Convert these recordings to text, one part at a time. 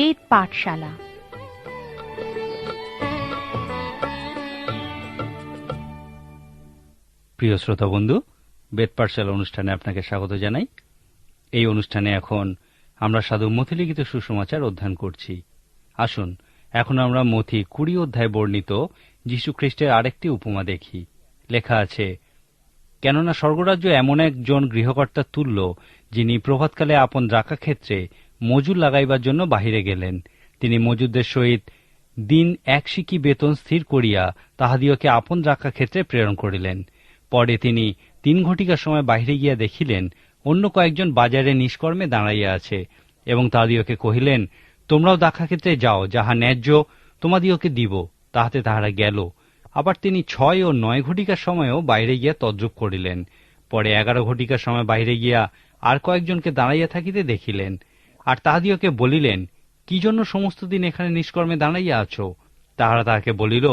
বেদ পাঠশালা। প্রিয় শ্রোতা বন্ধু, বেদ পাঠশালা অনুষ্ঠানে আপনাকে স্বাগত জানাই। এই অনুষ্ঠানে এখন আমরা সাধু মথিলিখিত সুসমাচার অধ্যয়ন করছি। আসুন, এখন আমরা মথি কুড়ি অধ্যায় বর্ণিত যীশু খ্রিস্টের আরেকটি উপমা দেখি। লেখা আছে, কেননা স্বর্গরাজ্য এমন একজন গৃহকর্তার তুল্য, যিনি প্রভাতকালে আপন দ্রাক্ষা ক্ষেত্রে মজুর লাগাইবার জন্য বাহিরে গেলেন। তিনি মজুরদের সহিত দিন এক সিকি বেতন স্থির করিয়া তাহাদিওকে আপন রাখা ক্ষেত্রে প্রেরণ করিলেন। পরে তিনি তিন ঘটিকার সময় বাহিরে গিয়া দেখিলেন, অন্য কয়েকজন বাজারে নিষ্কর্মে দাঁড়াইয়া আছে এবং তাহাদিওকে কহিলেন, তোমরাও দাক্ষাক্ষেত্রে যাও, যাহা ন্যায্য তোমাদিওকে দিব, তাহাতে তাহারা গেল। আবার তিনি ছয় ও নয় ঘটিকার সময়ও বাইরে গিয়া তদ্রুপ করিলেন। পরে এগারো ঘটিকার সময় বাইরে গিয়া আর কয়েকজনকে দাঁড়াইয়া থাকিতে দেখিলেন। আর তাহাদিওকে বলিলেন, কি জন্য সমস্ত দিন এখানে নিষ্কর্মে দাঁড়াইয়া আছো? তাহারা তাহাকে বলিল,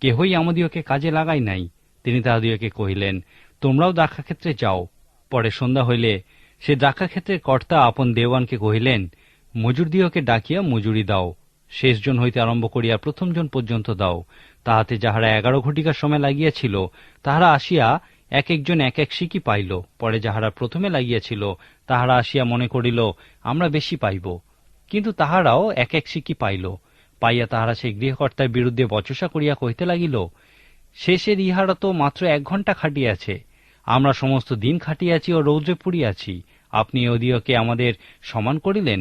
কেহই আমাদিওকে কাজে লাগাই নাই। তিনি তাহাদিওকে কহিলেন, তোমরাও দ্রাক্ষাক্ষেত্রে যাও। পরে সন্ধ্যা হইলে সে দ্রাক্ষাক্ষেত্রের কর্তা আপন দেওয়ানকে কহিলেন মজুর মজুরদিওকে ডাকিয়া মজুরি দাও। শেষজন হইতে আরম্ভ করিয়া প্রথমজন পর্যন্ত দাও। তাহাতে যাহারা এগারো ঘটিকার সময় লাগিয়াছিল, তাহারা আসিয়া এক একজন এক এক সিকি পাইল, পরে যাহারা প্রথমে লাগিয়াছিল, তাহারা আসিয়া মনে করিল, আমরা বেশি পাইব। কিন্তু তাহারাও এক এক সিকি পাইল, পাইয়া তাহারা সেই গৃহকর্তার বিরুদ্ধে বচসা করিয়া কহিতে লাগিল, শেষের ইহারা তো মাত্র এক ঘণ্টা খাটিয়াছে, আমরা সমস্ত দিন খাটিয়াছি ও রৌদ্রে পুড়িয়াছি, আপনি ওদিওকে আমাদের সমান করিলেন?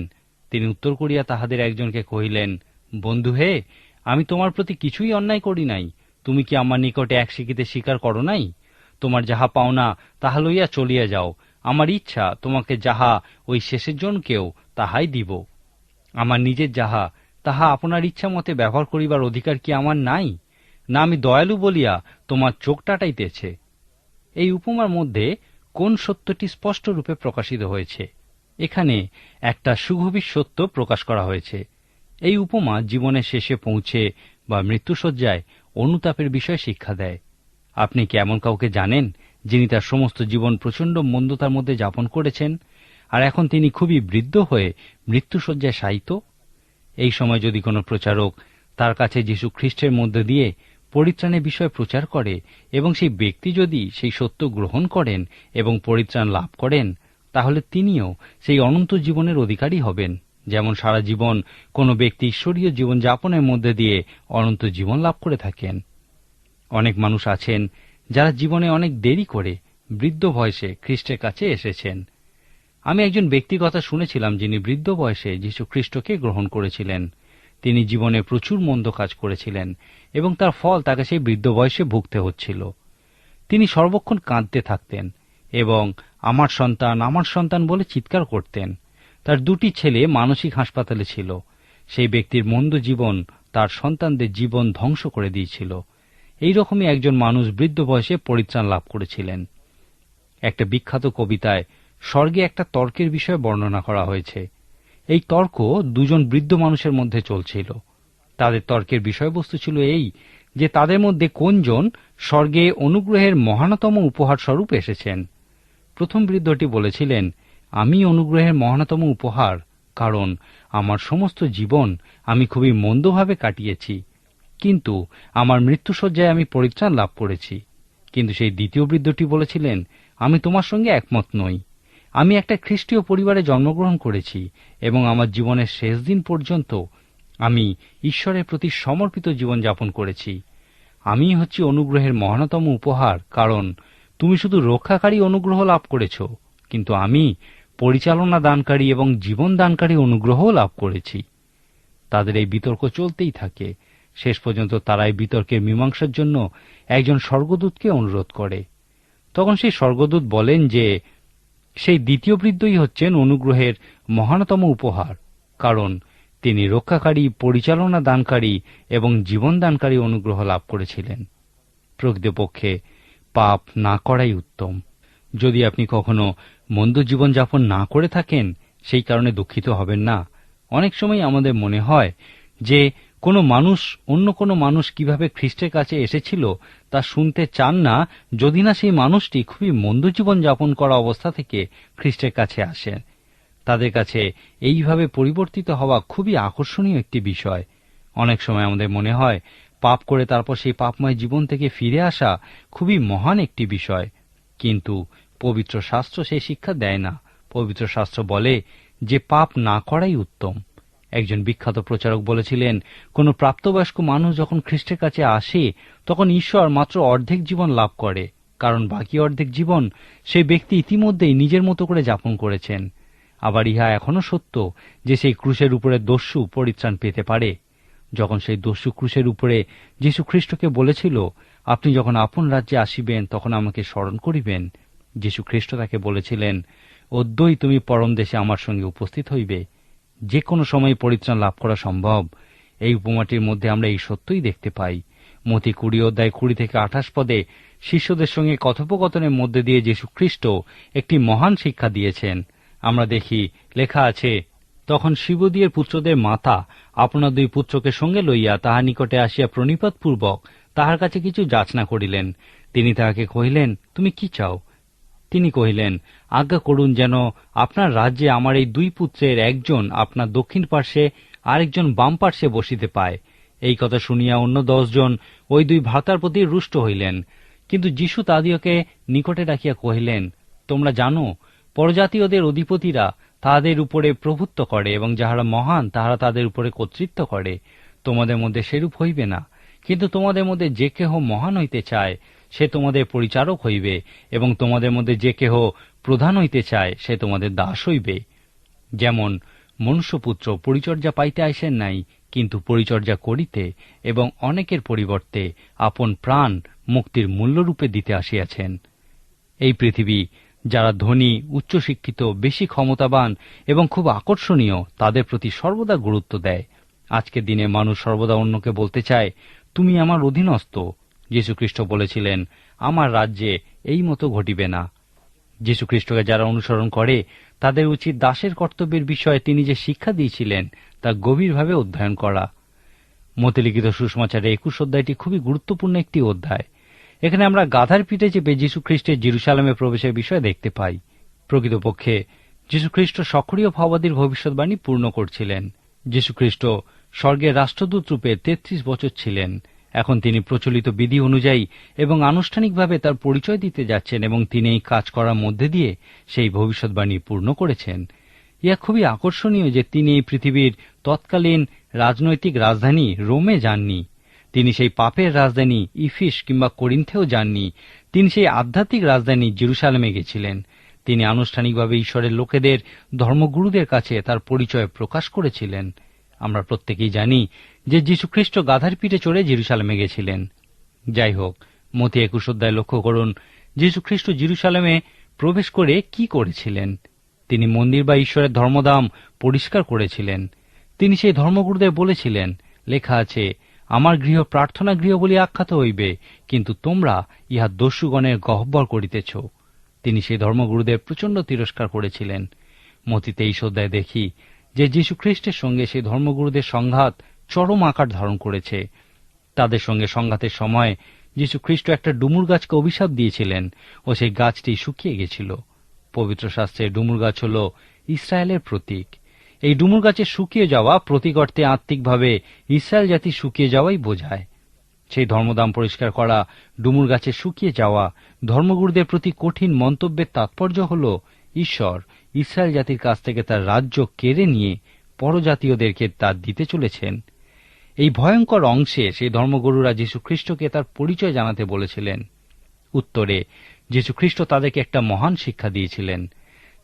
তিনি উত্তর করিয়া তাহাদের একজনকে কহিলেন, বন্ধু হে, আমি তোমার প্রতি কিছুই অন্যায় করি নাই, তুমি কি আমার নিকটে এক শিকিতে স্বীকার করো নাই? তোমার যাহা পাওনা তাহা লইয়া চলিয়া যাও। আমার ইচ্ছা তোমাকে যাহা ওই শেষের জনকেও তাহাই দিব। আমার নিজের যাহা, তাহা আপনার ইচ্ছা মতে ব্যবহার করিবার অধিকার কি আমার নাই? না আমি দয়ালু বলিয়া তোমার চোখ টাটাইতেছে। এই উপমার মধ্যে কোন সত্যটি স্পষ্ট রূপে প্রকাশিত হয়েছে? এখানে একটা সুগভীর সত্য প্রকাশ করা হয়েছে। এই উপমা জীবনের শেষে পৌঁছে বা মৃত্যুসজ্জায় অনুতাপের বিষয়ে শিক্ষা দেয়। আপনি কি এমন কাউকে জানেন যিনি তার সমস্ত জীবন প্রচণ্ড মন্দতার মধ্যে যাপন করেছেন? আর এখন তিনি খুবই বৃদ্ধ হয়ে মৃত্যুসজ্জায় শায়িত? এই সময় যদি কোনো প্রচারক তার কাছে যীশু খ্রিস্টের মধ্যে দিয়ে পরিত্রাণের বিষয়ে প্রচার করে এবং সেই ব্যক্তি যদি সেই সত্য গ্রহণ করেন এবং পরিত্রাণ লাভ করেন, তাহলে তিনিও সেই অনন্ত জীবনের অধিকারী হবেন। যেমন সারা জীবন কোনো ব্যক্তি ঈশ্বরীয় জীবন যাপনের মধ্যে দিয়ে অনন্ত জীবন লাভ করে থাকেন। অনেক মানুষ আছেন যারা জীবনে অনেক দেরি করে বৃদ্ধ বয়সে খ্রিস্টের কাছে এসেছেন। আমি একজন ব্যক্তির কথা শুনেছিলাম যিনি বৃদ্ধ বয়সে যীশু খ্রিস্টকে গ্রহণ করেছিলেন। তিনি জীবনে প্রচুর মন্দ কাজ করেছিলেন এবং তার ফল তাকে সেই বৃদ্ধ বয়সে ভুগতে হচ্ছিল। তিনি সর্বক্ষণ কাঁদতে থাকতেন এবং আমার সন্তান আমার সন্তান বলে চিৎকার করতেন। তার দুটি ছেলে মানসিক হাসপাতালে ছিল। সেই ব্যক্তির মন্দ জীবন তার সন্তানদের জীবন ধ্বংস করে দিয়েছিল। এই রকমই একজন মানুষ বৃদ্ধ বয়সে পরিত্রাণ লাভ করেছিলেন। একটা বিখ্যাত কবিতায়, স্বর্গে একটা তর্কের বিষয়ে বর্ণনা করা হয়েছে। এই তর্ক দুজন বৃদ্ধ মানুষের মধ্যে চলছিল। তাদের তর্কের বিষয়বস্তু ছিল এই, যে তাদের মধ্যে কোনজন স্বর্গে অনুগ্রহের মহানতম উপহার স্বরূপ এসেছেন। প্রথম বৃদ্ধটি বলেছিলেন, আমি অনুগ্রহের মহানতম উপহার, কারণ আমার সমস্ত জীবন আমি খুবই মন্দভাবে কাটিয়েছি। কিন্তু আমার মৃত্যুসজ্জায় আমি পরিত্রাণ লাভ করেছি। কিন্তু সেই দ্বিতীয় বৃদ্ধটি বলেছিলেন, আমি তোমার সঙ্গে একমত নই। আমি একটা খ্রিস্টীয় পরিবারে জন্মগ্রহণ করেছি এবং আমার জীবনের শেষ দিন পর্যন্ত আমি ঈশ্বরের প্রতি সমর্পিত জীবনযাপন করেছি। আমি হচ্ছি অনুগ্রহের মহানতম উপহার, কারণ তুমি শুধু রক্ষাকারী অনুগ্রহ লাভ করেছ, কিন্তু আমি পরিচালনা দানকারী এবং জীবন দানকারী অনুগ্রহ লাভ করেছি। তাদের এই বিতর্ক চলতেই থাকে। শেষ পর্যন্ত তারাই বিতর্কের মীমাংসার জন্য একজন স্বর্গদূতকে অনুরোধ করে। তখন সেই স্বর্গদূত বলেন যে, সেই দ্বিতীয় বৃদ্ধই হচ্ছেন অনুগ্রহের মহানতম উপহার, কারণ তিনি রক্ষাকারী, পরিচালনা দানকারী এবং জীবন দানকারী অনুগ্রহ লাভ করেছিলেন। প্রকৃতপক্ষে পাপ না করাই উত্তম। যদি আপনি কখনো মন্দ জীবনযাপন না করে থাকেন, সেই কারণে দুঃখিত হবেন না। অনেক সময় আমাদের মনে হয় যে কোনো মানুষ, অন্য কোনো মানুষ কীভাবে খ্রিস্টের কাছে এসেছিল তা শুনতে চান না, যদি না সেই মানুষটি খুবই মন্দ জীবন যাপন করা অবস্থা থেকে খ্রিস্টের কাছে আসেন তাদের কাছে এইভাবে পরিবর্তিত হওয়া খুবই আকর্ষণীয় একটি বিষয়। অনেক সময় আমাদের মনে হয়, পাপ করে তারপর সেই পাপময় জীবন থেকে ফিরে আসা খুবই মহান একটি বিষয়। কিন্তু পবিত্র শাস্ত্র সেই শিক্ষা দেয় না। পবিত্র শাস্ত্র বলে, যে পাপ না করাই উত্তম। একজন বিখ্যাত প্রচারক বলেছিলেন, কোন প্রাপ্তবয়স্ক মানুষ যখন খ্রিস্টের কাছে আসে, তখন ঈশ্বর মাত্র অর্ধেক জীবন লাভ করে, কারণ বাকি অর্ধেক জীবন সেই ব্যক্তি ইতিমধ্যেই নিজের মতো করে যাপন করেছেন। আবার ইহা এখনও সত্য যে সেই ক্রুশের উপরে দস্যু পরিত্রাণ পেতে পারে। যখন সেই দস্যু ক্রুশের উপরে যীশু খ্রিস্টকে বলেছিল, আপনি যখন আপন রাজ্যে আসিবেন, তখন আমাকে স্মরণ করিবেন। যীশু খ্রিস্ট তাকে বলেছিলেন অদ্যই তুমি পরম দেশে আমার সঙ্গে উপস্থিত হইবে। যে কোনো সময় পরিত্রাণ লাভ করা সম্ভব। এই উপমাটির মধ্যে আমরা এই সত্যই দেখতে পাই। মতি কুড়ি অধ্যায় কুড়ি থেকে আঠাশ পদে শিষ্যদের সঙ্গে কথোপকথনের মধ্যে দিয়ে খ্রিস্ট একটি মহান শিক্ষা দিয়েছেন। আমরা দেখি, লেখা আছে, তখন শিবদিয়ের পুত্রদের মাতা আপনার দুই পুত্রকে সঙ্গে লইয়া তাহার নিকটে আসিয়া প্রণিপাতপূর্বক তাহার কাছে কিছু যাচনা করিলেন। তিনি তাহাকে কহিলেন, তুমি কি চাও? তিনি কহিলেন, আজ্ঞা করুন যেন আপনার রাজ্যে আমার এই দুই পুত্রের একজন আপনার দক্ষিণ পার্শ্বে, আরেকজন বাম পার্শ্বে বসিতে পায়। এই কথা শুনিয়া অন্য দশজন ওই দুই ভ্রাতার প্রতি রুষ্ট হইলেন। কিন্তু যীশু তাদিওকে নিকটে ডাকিয়া কহিলেন, তোমরা জানো, পরজাতীয়দের অধিপতিরা তাহাদের উপরে প্রভুত্ব করে এবং যাহারা মহান, তাহারা তাদের উপরে কর্তৃত্ব করে। তোমাদের মধ্যে সেরূপ হইবে না। কিন্তু তোমাদের মধ্যে যে কেহ মহান হইতে চায় সে তোমাদের পরিচারক হইবে, এবং তোমাদের মধ্যে যে কেহ প্রধান হইতে চায়, সে তোমাদের দাস হইবে। যেমন মনুষ্যপুত্র পরিচর্যা পাইতে আইসেন নাই, কিন্তু পরিচর্যা করিতে এবং অনেকের পরিবর্তে আপন প্রাণ মুক্তির মূল্যরূপে দিতে আসিয়াছেন। এই পৃথিবী, যারা ধনী, উচ্চশিক্ষিত, বেশি ক্ষমতাবান এবং খুব আকর্ষণীয়, তাদের প্রতি সর্বদা গুরুত্ব দেয়। আজকের দিনে মানুষ সর্বদা অন্যকে বলতে চায়, তুমি আমার অধীনস্থ যীশুখ্রিস্ট বলেছিলেন, আমার রাজ্যে এই মতো ঘটিবে না। যীশুখ্রিস্টকে যারা অনুসরণ করে, তাদের উচিত দাসের কর্তব্যের বিষয়ে তিনি যে শিক্ষা দিয়েছিলেন, তা গভীরভাবে অধ্যয়ন করা। মতিলিখিত সুষমাচারে একুশ অধ্যায়টি খুবই গুরুত্বপূর্ণ একটি অধ্যায়। এখানে আমরা গাধার পিঠে চেপে যীশু খ্রিস্টের জিরুসালামে প্রবেশের বিষয় দেখতে পাই। প্রকৃতপক্ষে, যীশুখ্রিস্ট সক্রিয় ভাবাদীর ভবিষ্যৎবাণী পূর্ণ করছিলেন। যীশুখ্রিস্ট স্বর্গের রাষ্ট্রদূত রূপে তেত্রিশ বছর ছিলেন। এখন তিনি প্রচলিত বিধি অনুযায়ী এবং আনুষ্ঠানিকভাবে তার পরিচয় দিতে যাচ্ছেন এবং তিনি এই কাজ করার মধ্যে দিয়ে সেই ভবিষ্যৎবাণী পূর্ণ করেছেন। ইয়া খুবই আকর্ষণীয় যে তিনি এই পৃথিবীর তৎকালীন রাজনৈতিক রাজধানী রোমে যাননি। তিনি সেই পাপের রাজধানী ইফিস কিংবা করিন্থেও যাননি। তিনি সেই আধ্যাত্মিক রাজধানী জিরুসালামে গেছিলেন। তিনি আনুষ্ঠানিকভাবে ঈশ্বরের লোকেদের, ধর্মগুরুদের কাছে তার পরিচয় প্রকাশ করেছিলেন। আমরা প্রত্যেকেই জানি যে যীশুখ্রিস্ট গাধার পিঠে চড়ে জিরুসালামে গেছিলেন। যাই হোক, মতি একুশ অধ্যায় লক্ষ্য করুন, যীশুখ্রিস্ট জিরুসালামে প্রবেশ করে কি করেছিলেন? তিনি মন্দির বা ঈশ্বরের ধর্মদাম পরিষ্কার করেছিলেন। তিনি সেই ধর্মগুরুদের বলেছিলেন, লেখা আছে, আমার গৃহ প্রার্থনা গৃহ বলে আখ্যাত হইবে, কিন্তু তোমরা ইহা দস্যুগণের গহ্বর করিতেছ। তিনি সেই ধর্মগুরুদের প্রচণ্ড তিরস্কার করেছিলেন। মতিতে এই শ্রদ্ধায় দেখি, যে যীশু খ্রিস্টের সঙ্গে সেই ধর্মগুরুদের সংঘাত চরম আকার ধারণ করেছে। তাদের সঙ্গে সংঘাতের সময় যীশু খ্রিস্ট একটা ডুমুর গাছকে অভিশাপ দিয়েছিলেন ও সেই গাছটি শুকিয়ে গেছিল। পবিত্র শাস্ত্রে ডুমুর গাছ হল ইসরায়েলের প্রতীক। এই ডুমুর গাছের শুকিয়ে যাওয়া প্রতীক অর্থে আত্মিকভাবে ইসরায়েল জাতি শুকিয়ে যাওয়াই বোঝায়। সেই ধর্মদাম পরিষ্কার করা, ডুমুর গাছে শুকিয়ে যাওয়া ধর্মগুরুদের প্রতি কঠিন মন্তব্যের তাৎপর্য হল ঈশ্বর, ইসরায়েল জাতির কাছ থেকে তার রাজ্য কেড়ে নিয়ে পরজাতীয়দেরকে তা দিতে চলেছেন। এই ভয়ঙ্কর অংশে সেই ধর্মগুরুরা যীশু খ্রিস্টকে তার পরিচয় জানাতে বলেছিলেন। উত্তরে যীশু খ্রিস্ট তাদেরকে একটা মহান শিক্ষা দিয়েছিলেন।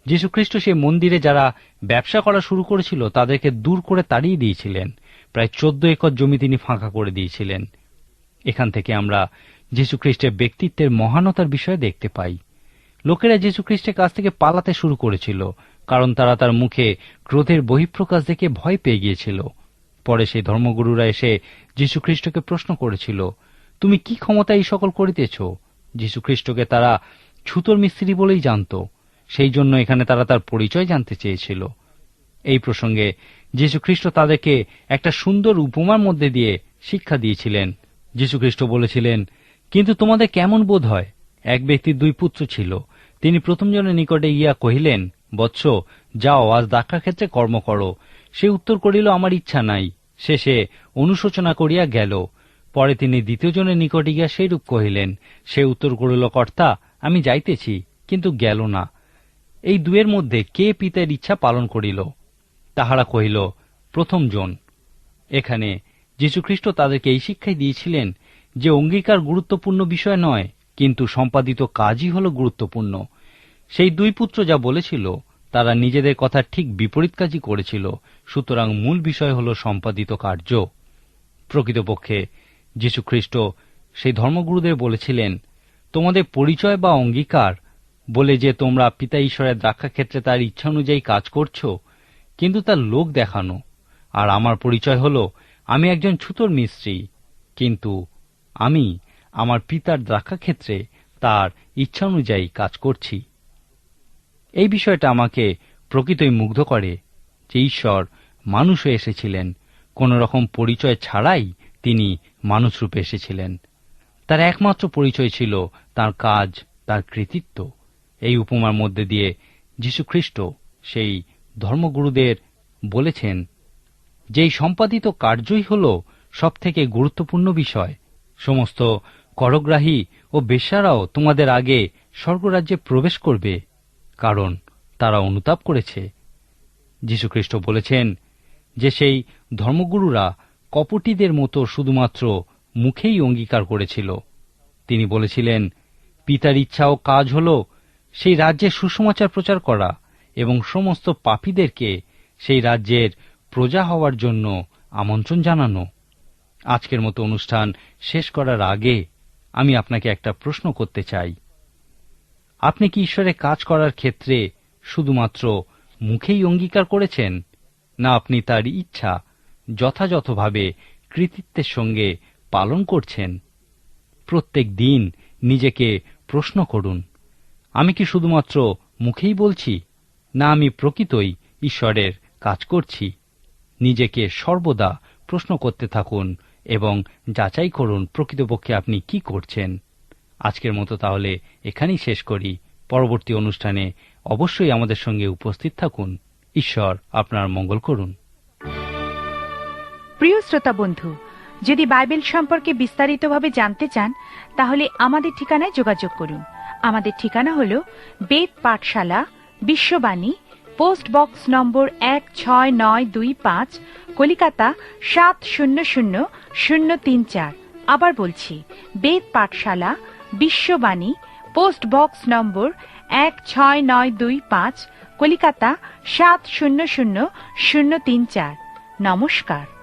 যীশু খ্রিস্ট সেই মন্দিরে যারা ব্যবসা করা শুরু করেছিল, তাদেরকে দূর করে তাড়িয়ে দিয়েছিলেন। প্রায় চোদ্দ একর জমি তিনি ফাঁকা করে দিয়েছিলেন। এখান থেকে আমরা যীশু খ্রিস্টের ব্যক্তিত্বের মহানতার বিষয়ে দেখতে পাই। লোকেরা যীশু খ্রিস্টের কাছ থেকে পালাতে শুরু করেছিল, কারণ তারা তার মুখে ক্রোধের বহিঃপ্রকাশ দেখে ভয় পেয়ে গিয়েছিল। পরে সেই ধর্মগুরুরা এসে যীশুখ্রিস্টকে প্রশ্ন করেছিল, তুমি কি ক্ষমতা এই সকল করিতেছ? যীশুখ্রিস্টকে তারা ছুতোর মিস্ত্রি বলেই জানত, সেই জন্য এখানে তারা তার পরিচয় জানতে চেয়েছিল। এই প্রসঙ্গে যীশুখ্রিস্ট তাদেরকে একটা সুন্দর উপমার মধ্যে দিয়ে শিক্ষা দিয়েছিলেন। যীশুখ্রিস্ট বলেছিলেন, কিন্তু তোমাদের কেমন বোধ হয়? এক ব্যক্তির দুই পুত্র ছিল। তিনি প্রথম জনের নিকটে ইয়া কহিলেন, বৎস, যাও, আজ দাক্ষা ক্ষেত্রে কর্ম করো। সে উত্তর করিল, আমার ইচ্ছা নাই। শেষে অনুশোচনা করিয়া গেল। পরে তিনি দ্বিতীয় জনের নিকটে গিয়া সেইরূপ কহিলেন, সে উত্তর করিল, কর্তা, আমি যাইতেছি, কিন্তু গেল না। এই দুয়ের মধ্যে কে পিতার ইচ্ছা পালন করিল? তাহারা কহিল প্রথম জন এখানে যীশুখ্রিস্ট তাদেরকে এই শিক্ষাই দিয়েছিলেন যে অঙ্গীকার গুরুত্বপূর্ণ বিষয় নয়, কিন্তু সম্পাদিত কাজই হল গুরুত্বপূর্ণ। সেই দুই পুত্র যা বলেছিল তারা নিজেদের কথা ঠিক বিপরীত কাজই করেছিল, সুতরাং মূল বিষয় হল সম্পাদিত কার্য। প্রকৃতপক্ষে, যীশুখ্রিস্ট সেই ধর্মগুরুদের বলেছিলেন, তোমাদের পরিচয় বা অঙ্গীকার বলে যে তোমরা পিতা ঈশ্বরের দ্রাক্ষাক্ষেত্রে তার ইচ্ছা অনুযায়ী কাজ করছ, কিন্তু তার লোক দেখানো। আর আমার পরিচয় হল, আমি একজন ছুতোর মিস্ত্রি, কিন্তু আমি আমার পিতার দ্রাক্ষাক্ষেত্রে তার ইচ্ছা অনুযায়ী কাজ করছি। এই বিষয়টা আমাকে প্রকৃতই মুগ্ধ করে যে ঈশ্বর মানুষ হয়ে এসেছিলেন। কোন রকম পরিচয় ছাড়াই তিনি মানুষরূপে এসেছিলেন। তার একমাত্র পরিচয় ছিল তার কাজ, তার কৃতিত্ব। এই উপমার মধ্যে দিয়ে যীশুখ্রিস্ট সেই ধর্মগুরুদের বলেছেন যে সম্পাদিত কার্যই হল সবথেকে গুরুত্বপূর্ণ বিষয়, সমস্ত করগ্রাহী ও বেশ্যারাও তোমাদের আগে স্বর্গরাজ্যে প্রবেশ করবে। কারণ তারা অনুতাপ করেছে। যীশুখ্রিস্ট বলেছেন যে সেই ধর্মগুরুরা কপটিদের মতো শুধুমাত্র মুখেই অঙ্গীকার করেছিল। তিনি বলেছিলেন, পিতার ইচ্ছা ও কাজ হল সেই রাজ্যের সুসমাচার প্রচার করা এবং সমস্ত পাপীদেরকে সেই রাজ্যের প্রজা হওয়ার জন্য আমন্ত্রণ জানানো। আজকের মতো অনুষ্ঠান শেষ করার আগে আমি আপনাকে একটা প্রশ্ন করতে চাই। আপনি কি ঈশ্বরের কাজ করার ক্ষেত্রে শুধুমাত্র মুখেই অঙ্গীকার করেছেন? না, আপনি তার ইচ্ছা যথাযথভাবে কৃতিত্বের সঙ্গে পালন করছেন? প্রত্যেক দিন নিজেকে প্রশ্ন করুন, আমি কি শুধুমাত্র মুখেই বলছি, না আমি প্রকৃতই ঈশ্বরের কাজ করছি? নিজেকে সর্বদা প্রশ্ন করতে থাকুন এবং যাচাই করুন প্রকৃতপক্ষে আপনি কি করছেন। আজকের মতো তাহলে এখানেই শেষ করি। পরবর্তী অনুষ্ঠানে অবশ্যই আমাদের সঙ্গে উপস্থিত থাকুন। ঈশ্বর আপনার মঙ্গল করুন। প্রিয় শ্রোতা বন্ধু, যদি বাইবেল সম্পর্কে বিস্তারিতভাবে জানতে চান, তাহলে আমাদের ঠিকানায় যোগাযোগ করুন। আমাদের ঠিকানা হল বেদ পাঠশালা, বিশ্ববাণী, পোস্ট বক্স নম্বর এক ছয় নয় দুই পাঁচ, কলিকাতা সাত শূন্য শূন্য শূন্য তিন চার। আবার বলছি, বেদ পাঠশালা বিশ্ববাণী, পোস্ট বক্স নম্বর এক ছয় নয় দুই পাঁচ, কলিকাতা সাত শূন্য শূন্য শূন্য তিন চার। নমস্কার।